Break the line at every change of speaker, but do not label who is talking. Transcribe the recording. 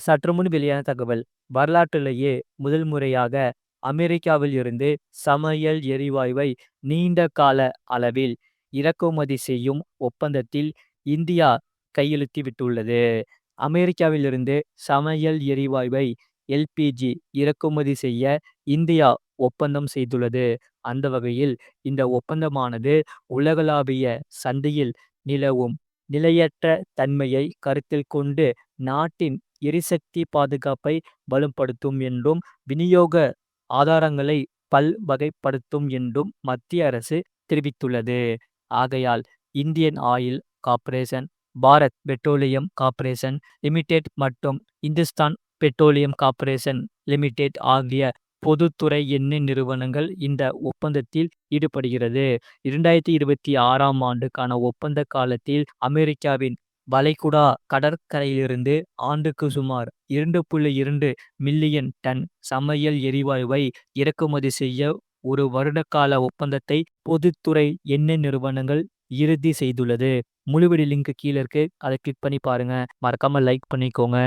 சற்று முன் வெளியான தகவல். வரலாற்றிலேயே முதல் முறையாக அமெரிக்காவில் இருந்து சமையல் எரிவாயுவை நீண்ட கால அளவில் இறக்குமதி செய்யும் ஒப்பந்தத்தில் இந்தியா கையெழுத்தி விட்டுள்ளது. அமெரிக்காவிலிருந்து சமையல் எரிவாயுவை எல்பிஜி இறக்குமதி செய்ய இந்தியா ஒப்பந்தம் செய்துள்ளது. அந்த வகையில் இந்த ஒப்பந்தமானது உலகளாவிய சந்தையில் நிலவும் நிலையற்ற தன்மையை கருத்தில் கொண்டு நாட்டின் எரிசக்தி பாதுகாப்பை வலுப்படுத்தும் என்றும் விநியோக ஆதாரங்களை பல் வகைப்படுத்தும் என்றும் மத்திய அரசு தெரிவித்துள்ளது. ஆகையால் Indian oil corporation Bharat petroleum corporation limited மற்றும் இந்துஸ்தான் பெட்ரோலியம் கார்ப்பரேஷன் லிமிடெட் ஆகிய பொதுத்துறை எண்ணெய் நிறுவனங்கள் இந்த ஒப்பந்தத்தில் ஈடுபடுகிறது. இரண்டாயிரத்தி இருபத்தி ஆறாம் ஆண்டுக்கான ஒப்பந்த காலத்தில் அமெரிக்காவின் வளைகுடா கடற்கரையிலிருந்து ஆண்டுக்கு சுமார் இரண்டு புள்ளி இரண்டு மில்லியன் டன் சமையல் எரிவாயுவை இறக்குமதி செய்ய ஒரு வருடகால ஒப்பந்தத்தை பொதுத்துறை எண்ணெய் நிறுவனங்கள் இறுதி செய்துள்ளது. முழுவடி லிங்க் கீழே இருக்கு. அதை கிளிக் பண்ணி பாருங்க. மறக்காம லைக் பண்ணிக்கோங்க.